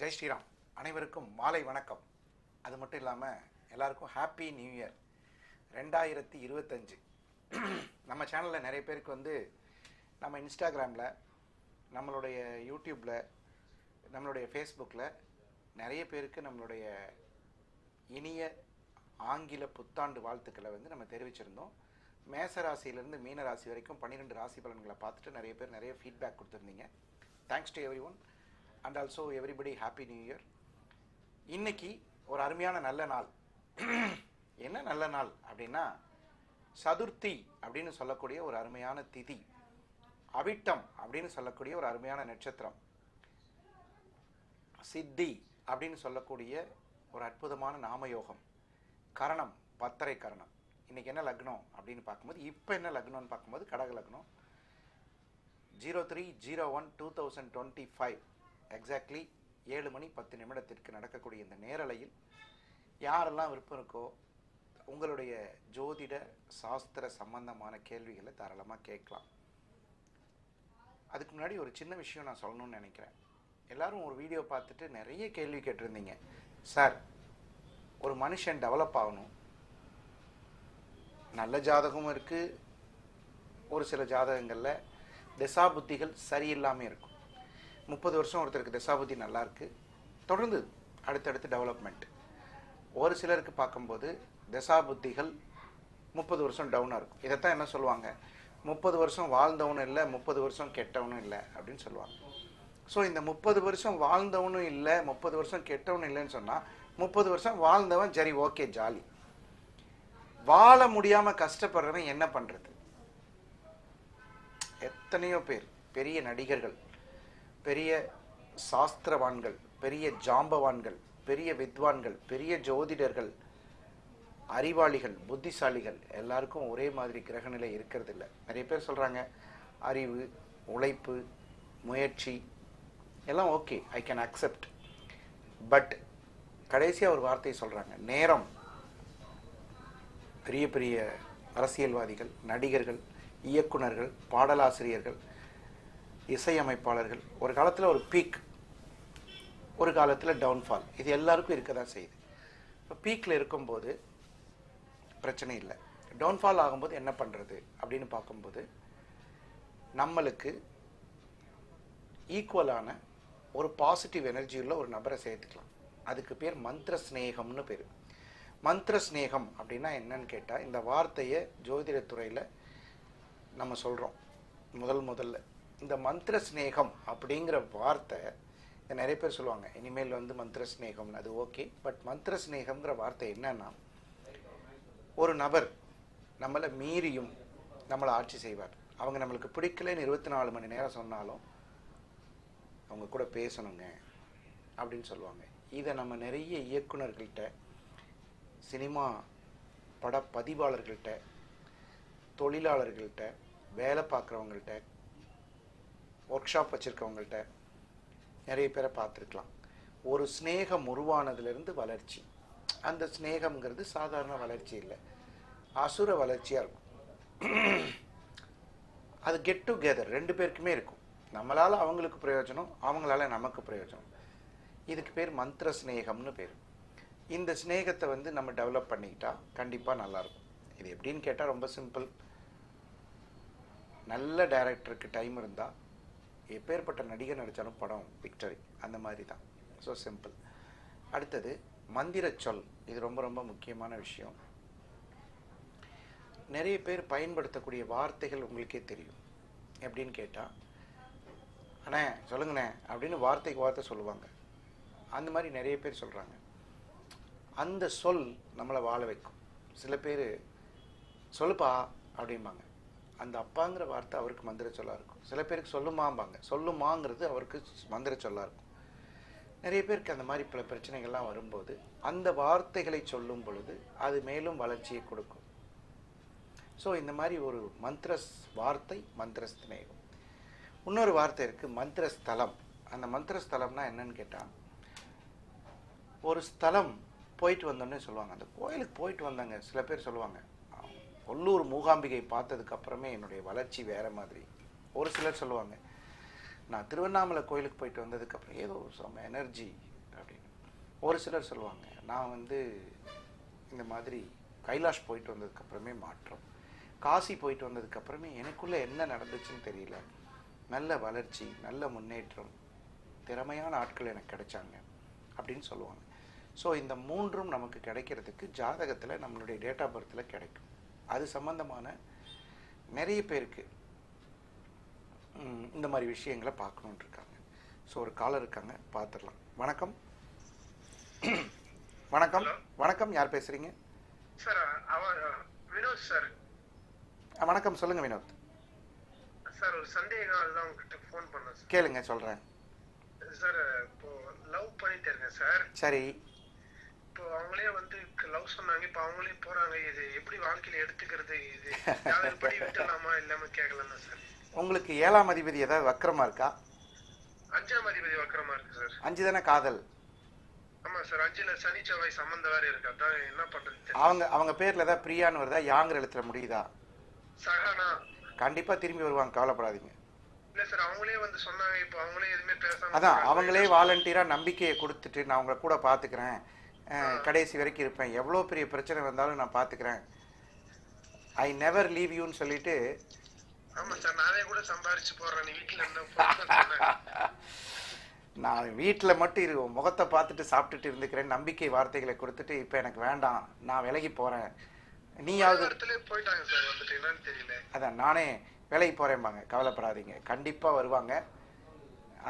ஜெய் ஸ்ரீராம். அனைவருக்கும் மாலை வணக்கம். அது மட்டும் இல்லாமல் எல்லாருக்கும் ஹாப்பி நியூ இயர் ரெண்டாயிரத்தி இருபத்தஞ்சு. நம்ம சேனலில் நிறைய பேருக்கு வந்து நம்ம இன்ஸ்டாகிராமில் நம்மளுடைய யூடியூப்பில் நம்மளுடைய ஃபேஸ்புக்கில் நிறைய பேருக்கு நம்மளுடைய இனிய ஆங்கில புத்தாண்டு வாழ்த்துக்களை வந்து நம்ம தெரிவிச்சிருந்தோம். மேச ராசியிலேருந்து மீன ராசி வரைக்கும் பன்னிரெண்டு ராசி பலன்களை பார்த்துட்டு நிறைய பேர் நிறைய ஃபீட்பேக் கொடுத்துருந்தீங்க. Thanks to everyone and also everybody happy new year இன்னைக்கு ஒரு அருமையான நல்ல நாள். என்ன நல்ல நாள் அப்படின்னா சதுர்த்தி அப்படின்னு சொல்லக்கூடிய ஒரு அருமையான திதி. அவிட்டம் அப்படின்னு சொல்லக்கூடிய ஒரு அருமையான நட்சத்திரம். சித்தி அப்படின்னு சொல்லக்கூடிய ஒரு அற்புதமான நாமயோகம். கரணம் பத்தரை கரணம். இன்றைக்கி என்ன லக்னம் அப்படின்னு பார்க்கும்போது இப்போ என்ன லக்னம்னு பார்க்கும்போது கடக லக்னம். Zero three zero one two thousand twenty five. Exactly ஏழு மணி பத்து நிமிடத்திற்கு நடக்கக்கூடிய இந்த நேரலையில் யாரெல்லாம் விருப்பம் இருக்கோ உங்களுடைய ஜோதிட சாஸ்திர சம்பந்தமான கேள்விகளை தாராளமாக கேட்கலாம். அதுக்கு முன்னாடி ஒரு சின்ன விஷயம் நான் சொல்லணும்னு நினைக்கிறேன். எல்லாரும் ஒரு வீடியோ பார்த்துட்டு நிறைய கேள்வி கேட்டிருந்தீங்க. சார் ஒரு மனுஷன் டெவலப் ஆகணும். நல்ல ஜாதகமும் இருக்குது ஒரு சில ஜாதகங்களில் திசாபுத்திகள் சரியில்லாமல் இருக்கும். முப்பது வருஷம் ஒருத்தருக்கு திசாபுத்தி நல்லாயிருக்கு தொடர்ந்து அடுத்தடுத்து டெவலப்மெண்ட் ஒரு சிலருக்கு பார்க்கும்போது தசாபுத்திகள் முப்பது வருஷம் டவுனாக இருக்கும். இதைத்தான் என்ன சொல்லுவாங்க? முப்பது வருஷம் வாழ்ந்தவனும் இல்லை முப்பது வருஷம் கெட்டவனும் இல்லை அப்படின்னு சொல்லுவாங்க. ஸோ இந்த முப்பது வருஷம் வாழ்ந்தவனும் இல்லை முப்பது வருஷம் கெட்டவனும் இல்லைன்னு சொன்னால் முப்பது வருஷம் வாழ்ந்தவன் சரி ஓகே ஜாலி வாழ முடியாமல் கஷ்டப்படுறவன் என்ன பண்ணுறது எத்தனையோ பேர் பெரிய நடிகர்கள் பெரிய சாஸ்திரவான்கள் பெரிய ஜாம்பவான்கள் பெரிய வித்வான்கள் பெரிய ஜோதிடர்கள் அறிவாளிகள் புத்திசாலிகள் எல்லாருக்கும் ஒரே மாதிரி கிரகநிலை இருக்கிறது இல்லை நிறைய பேர் சொல்கிறாங்க அறிவு உழைப்பு முயற்சி எல்லாம் okay I can accept but கடைசியாக ஒரு வார்த்தையை சொல்கிறாங்க நேரம். பெரிய பெரிய அரசியல்வாதிகள் நடிகர்கள் இயக்குனர்கள் பாடலாசிரியர்கள் இசையமைப்பாளர்கள். ஒரு காலத்தில் ஒரு பீக் ஒரு காலத்தில் டவுன்ஃபால் இது எல்லாருக்கும் இருக்க தான் செய்யுது. இப்போ பீக்கில் இருக்கும்போது பிரச்சனை இல்லை. டவுன்ஃபால் ஆகும்போது என்ன பண்ணுறது அப்படின்னு பார்க்கும்போது நம்மளுக்கு ஈக்குவலான ஒரு பாசிட்டிவ் எனர்ஜி உள்ள ஒரு நபரை சேர்த்துக்கலாம். அதுக்கு பேர் மந்திர ஸ்நேகம்னு பேர். மந்திர ஸ்நேகம் அப்படின்னா என்னன்னு கேட்டால் இந்த வார்த்தையை ஜோதிடத்துறையில் நம்ம சொல்கிறோம் முதல் முதல்ல. இந்த மந்திர ஸ்நேகம் அப்படிங்கிற வார்த்தை இதை நிறைய பேர் சொல்லுவாங்க இனிமேல் வந்து மந்திர ஸ்நேகம் அது ஓகே பட் மந்திர ஸ்நேகம்ங்கிற வார்த்தை என்னன்னா ஒரு நபர் நம்மளை மீறியும் நம்மளை ஆட்சி செய்வார். அவங்க நம்மளுக்கு பிடிக்கலன்னு இருபத்தி நாலு மணி நேரம் சொன்னாலும் அவங்க கூட பேசணுங்க அப்படின்னு சொல்லுவாங்க. இதை நம்ம நிறைய இயக்குநர்கள்ட்ட சினிமா பட பதிவாளர்கள்ட்ட தொழிலாளர்கள்ட்ட வேலை பார்க்குறவங்கள்ட்ட ஒர்க் ஷாப் வச்சுருக்கவங்கள்ட்ட நிறைய பேரை பார்த்துருக்கலாம். ஒரு ஸ்நேகம் உருவானதுலேருந்து வளர்ச்சி. அந்த ஸ்நேகம்ங்கிறது சாதாரண வளர்ச்சி இல்லை. அசுர வளர்ச்சியாக இருக்கும். அது கெட் டுகெதர் ரெண்டு பேருக்குமே இருக்கும். நம்மளால் அவங்களுக்கு பிரயோஜனம் அவங்களால நமக்கு பிரயோஜனம். இதுக்கு பேர் மந்திர ஸ்நேகம்னு பேர். இந்த ஸ்நேகத்தை வந்து நம்ம டெவலப் பண்ணிக்கிட்டா கண்டிப்பாக நல்லாயிருக்கும் இது எப்படின்னு கேட்டால் ரொம்ப சிம்பிள் நல்ல டைரக்டருக்கு டைம் இருந்தால் எப்பேற்பட்ட நடிகர் நடித்தாலும் படம் விக்டரி அந்த மாதிரி தான் ஸோ சிம்பிள் அடுத்தது மந்திர சொல். இது ரொம்ப ரொம்ப முக்கியமான விஷயம். நிறைய பேர் பயன்படுத்தக்கூடிய வார்த்தைகள் உங்களுக்கே தெரியும். எப்படின்னு கேட்டால் அண்ணே சொல்லுங்கண்ணே அப்படின்னு வார்த்தைக்கு வார்த்தை சொல்லுவாங்க. அந்த மாதிரி நிறைய பேர் சொல்கிறாங்க அந்த சொல் நம்மளை வாழ வைக்கும். சில பேர் சொல்லுப்பா அப்படிம்பாங்க. அந்த அப்பாங்கிற வார்த்தை அவருக்கு மந்திர சொல்லாக இருக்கும். சில பேருக்கு சொல்லுமாம்பாங்க. சொல்லுமாங்கிறது அவருக்கு மந்திர சொல்லாக இருக்கும். நிறைய பேருக்கு அந்த மாதிரி பல பிரச்சனைகள்லாம் வரும்போது அந்த வார்த்தைகளை சொல்லும் பொழுது அது மேலும் வளர்ச்சியை கொடுக்கும். ஸோ இந்த மாதிரி ஒரு மந்திர வார்த்தை மந்திரஸ்தினேகம் இன்னொரு வார்த்தை இருக்குது மந்திர ஸ்தலம். அந்த மந்திரஸ்தலம்னா என்னன்னு கேட்டால் ஒரு ஸ்தலம் போயிட்டு வந்தோன்னே சொல்லுவாங்க. அந்த கோயிலுக்கு போயிட்டு வந்தாங்க. சில பேர் சொல்லுவாங்க கொல்லூர் மூகாம்பிகை பார்த்ததுக்கு அப்புறமே என்னுடைய வளர்ச்சி வேற மாதிரி. ஒரு சிலர் சொல்லுவாங்க நான் திருவண்ணாமலை கோயிலுக்கு போயிட்டு வந்ததுக்கப்புறம் ஏதோ சம் எனர்ஜி அப்படின்னு. ஒரு சிலர் சொல்லுவாங்க நான் வந்து இந்த மாதிரி கைலாஷ் போயிட்டு வந்ததுக்கப்புறமே மாற்றம். காசி போயிட்டு வந்ததுக்கப்புறமே எனக்குள்ளே என்ன நடந்துச்சுன்னு தெரியல. நல்ல வளர்ச்சி நல்ல முன்னேற்றம் திறமையான ஆட்கள் எனக்கு கிடைச்சாங்க அப்படின்னு சொல்லுவாங்க. ஸோ இந்த மூன்றும் நமக்கு கிடைக்கிறதுக்கு ஜாதகத்தில் நம்மளுடைய டேட் ஆஃப் பர்த்தில் கிடைக்கும். அது சம்பந்தமான நிறைய பேருக்கு இந்த மாதிரி விஷயங்களை பார்க்கணுன்ட்டு இருக்காங்க. ஸோ ஒரு காலர் இருக்காங்க பார்த்துடலாம். வணக்கம். வணக்கம். வணக்கம். யார் பேசுகிறீங்க சார் அவன் வினோத் சார். வணக்கம். சொல்லுங்கள் வினோத். சார் ஒரு சந்தேகம் அதுதான் உங்ககிட்ட ஃபோன் பண்ணேன் கேளுங்க சொல்கிறேன் சார் இப்போ லவ் பண்ணிட்டு இருக்கேன் சார். சரி. இப்போ அவங்களே வந்து லவ் சொன்னாங்க. இப்போ அவங்களே போறாங்க. இது எப்படி வாழ்க்கையில எடுத்துக்கிறது? இது யாரும் விட்டுலாமா இல்லாம கேட்கலாம் சார். உங்களுக்கு ஏழாம் அதிபதி ஏதாவது வக்கரமா இருக்கா? அஞ்சாம் அதிபதி வக்கரமா இருக்கு சார். அஞ்சு தானே காதல். ஆமா சார். அஞ்சுல சனி செவ்வாய் சம்பந்தம் வேற இருக்கு. அதான் என்ன பண்றது. அவங்க அவங்க பேரில் ஏதாவது பிரியான்னு வருதா? யாங்கிற எழுத்துல முடியுதா? சகானா கண்டிப்பாக திரும்பி வருவாங்க. கவலைப்படாதீங்க. இல்ல சார். அவங்களே வந்து சொன்னாங்க. இப்போ அவங்களே எதுவுமே பேசாம அதான். அவங்களே வாலண்டியராக நம்பிக்கையை கொடுத்துட்டு நான் உங்களை கூட பார்த்துக்கிறேன் அஹ், கடைசி வரைக்கும் இருப்பேன். எவ்வளோ பெரிய பிரச்சனை வந்தாலும் நான் பார்த்துக்கிறேன் ஐ நெவர் லீவ் யூன்னு சொல்லிட்டு நானே கூட சம்பாரிச்சு போடுறேன். நீ வீட்டுல மட்டும் இரு முகத்தை பார்த்துட்டு சாப்பிட்டுட்டு இருந்துக்கிறேன் நம்பிக்கை வார்த்தைகளை கொடுத்துட்டு இப்போ எனக்கு வேண்டாம். நான் விலகி போகிறேன் நீயாவது அதான் நானே வேலைக்கு போகிறேன்பாங்க கவலைப்படாதீங்க. கண்டிப்பாக வருவாங்க.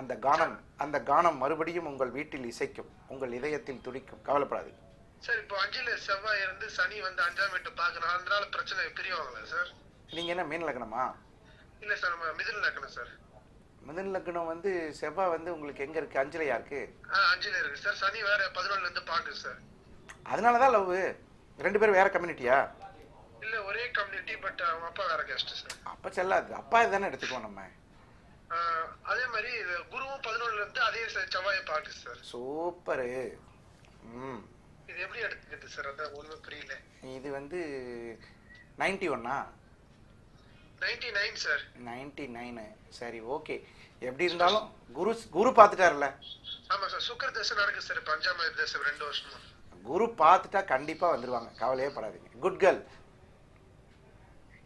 அந்த கானம் அந்த கானம் மறுபடியும் உங்கள் வீட்டில் இசைக்கும் உங்கள் இதயத்தில் துடிக்கும். கவலைப்படாதீங்க. சார் இப்போ அஞ்சுல செவ்வாய் இருந்து சனி வந்து அஞ்சாம் வீட்டு பாக்கணும் அதனால பிரச்சனை பிரிவாங்களா சார்? நீங்கள் என்ன மீன் லக்னமா இல்ல சார் நம்ம மிதில் நடக்கணும் சார். மிதன் லக்னம் வந்து செவ்வாய் வந்து உங்களுக்கு எங்கே இருக்குது அஞ்சலையா இருக்குது ஆ அஞ்சுல இருக்கு சார். சனி வேற பதினொன்னுல இருந்து பாக்குது சார். அதனால தான் லவ். ரெண்டு பேரும் வேற கம்யூனிட்டியா? இல்ல ஒரே கம்யூனிட்டி பட் அவங்க அப்பா வேற கெஸ்ட் சார். அப்போ செல்லாது. அப்பா இதுதானே எடுத்துக்குவோம் நம்ம. அதே மாதிரி குருவும் பதினொன்னுல இருந்து அதே செவ்வாயை பாக்குது சார். சூப்பரு. ம். இது எப்படி எடுத்துக்கிறது சார்? அதான் ஒண்ணும் புரியல. இது வந்து நைன்டி ஒன்னா? Ninety nine sir. Ninety nine. சரி ஓகே. எப்படி இருந்தாலும் குரு குரு பார்த்துட்டார்ல ஆமா சார். சுக்கர தசை நடக்குது சார். தேதி தசை ரெண்டு வருஷமா. குரு பார்த்துட்டா கண்டிப்பாக வந்துடுவாங்க கவலையே படாதீங்க. குட் கேர்ள்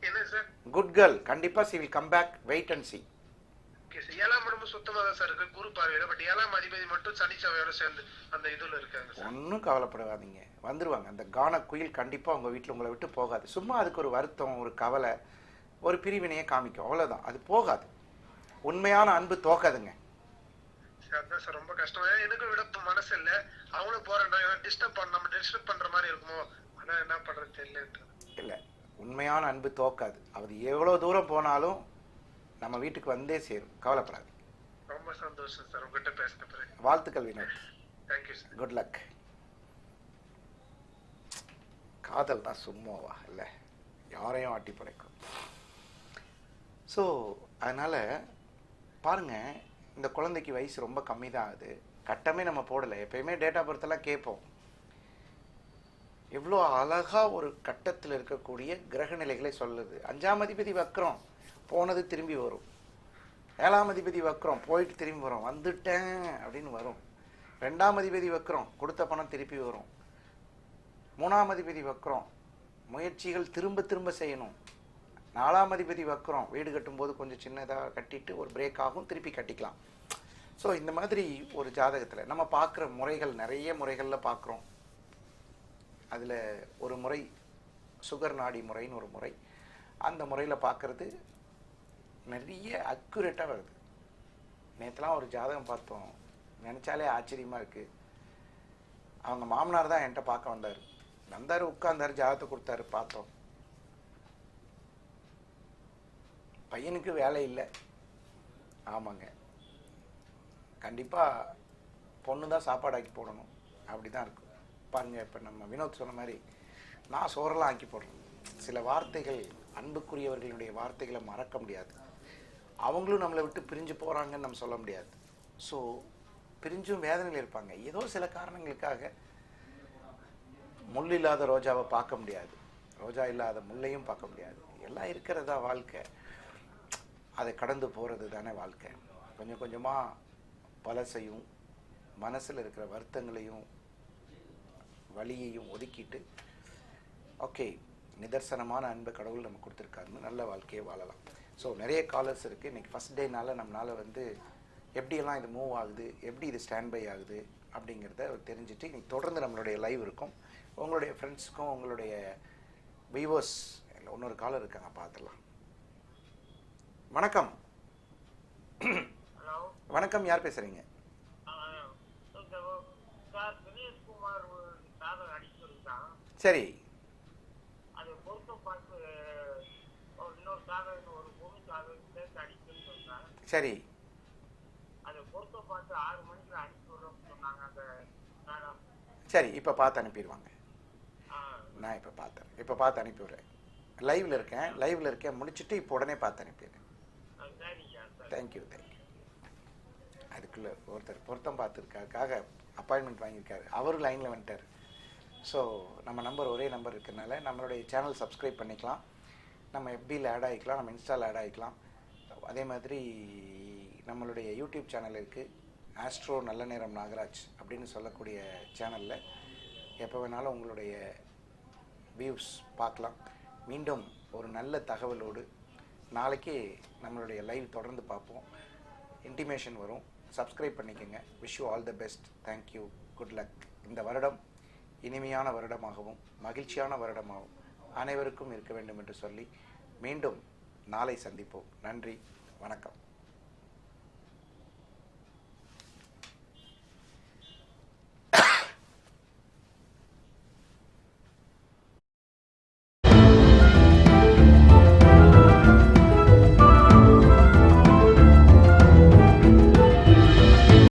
என்ன சார்? குட் கேர்ள் கண்டிப்பாக she will come back wait and see okay sir. ஏழாம் இடமும் சுத்தமா தான் சார் இருக்கு குரு பார்வையில பட் ஏழாம் அதிபதி மட்டும் சனி செவ்வாயோட சேர்ந்து அந்த இதுல இருக்காங்க ஒன்றும் கவலைப்படாதீங்க. வந்துருவாங்க. அந்த கான குயில் கண்டிப்பாக உங்கள் வீட்டில் உங்களை விட்டு போகாது. சும்மா அதுக்கு ஒரு வருத்தம் ஒரு கவலை ஒரு பிரிவினையை காமிக்கும். அவ்வளோதான் அது போகாது. உண்மையான அன்பு தோக்காதுங்க. அதான் சார் ரொம்ப கஷ்டம். எனக்கும் விட மனசு இல்ல. அவங்களும் போறேன்டா டிஸ்டர்ப் பண்ண நம்ம டிஸ்டர்ப் பண்ற மாதிரி இருக்குமோ? அதான் என்ன பண்றது தெரியல இல்லை. உண்மையான அன்பு தோக்காது. அது எவ்வளோ தூரம் போனாலும் நம்ம வீட்டுக்கு வந்தே சேரும். கவலைப்படாது. ரொம்ப சந்தோஷம் சார். உங்ககிட்ட பேசின வாழ்த்துக்கள் Vinod. Thank you sir good luck காதல் தான் சும்மாவா? இல்லை. யாரையும் ஆட்டி படைக்கும் ஸோ அதனால் பாருங்கள் இந்த குழந்தைக்கு வயசு ரொம்ப கம்மி தான் ஆகுது கட்டமே நம்ம போடலை. எப்பயுமே டேட் ஆஃப் பர்த்தெல்லாம் கேட்போம். எவ்வளோ அழகாக ஒரு கட்டத்தில் இருக்கக்கூடிய கிரக நிலைகளை சொல்லுது. அஞ்சாம் அதிபதி வக்ரம். போனது திரும்பி வரும். ஏழாம் அதிபதி வக்ரம் போயிட்டு திரும்பி வரும். வந்துட்டேன் அப்படின்னு வரும். ரெண்டாம் அதிபதி வக்ரம் கொடுத்த பணம் திருப்பி வரும். மூணாம் அதிபதி வக்ரம் முயற்சிகள் திரும்ப திரும்ப செய்யணும். நாலாம் அதிபதி வக்ரம் வீடு கட்டும்போது கொஞ்சம் சின்னதாக கட்டிட்டு ஒரு பிரேக் ஆகும் திருப்பி கட்டிக்கலாம். ஸோ இந்த மாதிரி ஒரு ஜாதகத்தில் நம்ம பார்க்குற முறைகள் நிறைய முறைகளில் பார்க்குறோம். அதில் ஒரு முறை சுகர் நாடி முறைன்னு ஒரு முறை. அந்த முறையில் பார்க்குறது நிறைய அக்யூரேட்டாக வருது. நேற்றுலாம் ஒரு ஜாதகம் பார்த்தோம். நினச்சாலே ஆச்சரியமாக இருக்குது அவங்க மாமனார் தான் என்கிட்ட பார்க்க வந்தார். வந்தார் உட்காந்தார் ஜாதகத்தை கொடுத்தாரு பார்த்தோம். பையனுக்கு வேலை இல்லை. ஆமாங்க. கண்டிப்பாக பொண்ணு தான் சாப்பாடு ஆக்கி போடணும். அப்படி தான் இருக்கும் பாருங்கள் இப்போ நம்ம வினோத் சொன்ன மாதிரி நான் சோறெல்லாம் ஆக்கி போடுறேன். சில வார்த்தைகள் அன்புக்குரியவர்களுடைய வார்த்தைகளை மறக்க முடியாது. அவங்களும் நம்மளை விட்டு பிரிஞ்சு போகிறாங்கன்னு நம்ம சொல்ல முடியாது. ஸோ பிரிஞ்சும் வேதனையில் இருப்பாங்க. ஏதோ சில காரணங்களுக்காக முள் இல்லாத ரோஜாவை பார்க்க முடியாது. ரோஜா இல்லாத முள்ளையும் பார்க்க முடியாது. எல்லாம் இருக்கிறதா வாழ்க்கை. அதை கடந்து போகிறது தானே வாழ்க்கை. கொஞ்சம் கொஞ்சமாக பலசையும் மனசில் இருக்கிற வருத்தங்களையும் வழியையும் ஒதுக்கிட்டு ஓகே நிதர்சனமான அன்பு கடவுள் நம்ம கொடுத்துருக்காருன்னு நல்ல வாழ்க்கையை வாழலாம். ஸோ நிறைய காலர்ஸ் இருக்குது இன்றைக்கி ஃபஸ்ட் டேனால நம்மளால் வந்து எப்படியெல்லாம் இது மூவ் ஆகுது எப்படி இது ஸ்டாண்ட் பை ஆகுது அப்படிங்கிறத தெரிஞ்சுட்டு இன்னைக்கு தொடர்ந்து நம்மளுடைய லைவ் இருக்கும். உங்களுடைய ஃப்ரெண்ட்ஸுக்கும் உங்களுடைய வியூவர்ஸ் இன்னொரு காலர் இருக்காங்க பார்த்துடலாம். வணக்கம். வணக்கம் யார் பேசுகிறீங்க சார். அது பொருத்தம் பார்த்து இன்னொரு சாதகம் சேர்த்து அடிச்சுன்னு சொன்னாங்க சரி அது பொருத்தம் பார்த்து ஆறு மணிக்கு அடிச்சு விடுறோம்னு சொன்னாங்க அந்த சாதம் சரி இப்போ பார்த்து அனுப்பிடுவாங்க. நான் இப்போ பார்த்தேன் இப்போ பார்த்து அனுப்பிவிடுறேன் லைவில் இருக்கேன் லைவில் இருக்கேன் முடிச்சுட்டு இப்போ உடனே பார்த்து அனுப்பிடுறேன். சார். தேங்க்யூ தேங்க்யூ அதுக்குள்ளே ஒருத்தர் பொருத்தம் பார்த்துருக்காருக்காக அப்பாயின்மெண்ட் வாங்கியிருக்காரு. அவரும் லைனில் வந்துட்டார். ஸோ நம்ம நம்பர் ஒரே நம்பர் இருக்கிறனால நம்மளுடைய சேனல் சப்ஸ்கிரைப் பண்ணிக்கலாம். நம்ம எஃபியில் ஆட் ஆகிக்கலாம் நம்ம இன்ஸ்டாவில் ஆட் ஆகிக்கலாம். அதே மாதிரி நம்மளுடைய யூடியூப் சேனல் இருக்குது ஆஸ்ட்ரோ நல்ல நேரம் நாகராஜ் அப்படின்னு சொல்லக்கூடிய சேனலில் எப்போ வேணாலும் உங்களுடைய வியூஸ் பார்க்கலாம். மீண்டும் ஒரு நல்ல தகவலோடு நாளைக்கு நம்மளுடைய லைவ் தொடர்ந்து பார்ப்போம். இன்டிமேஷன் வரும். சப்ஸ்கிரைப் பண்ணிக்கோங்க. Wish you all the best thank you good luck இந்த வருடம் இனிமையான வருடமாகவும் மகிழ்ச்சியான வருடமாகவும் அனைவருக்கும் இருக்க வேண்டும் என்று சொல்லி மீண்டும் நாளை சந்திப்போம். நன்றி. வணக்கம்.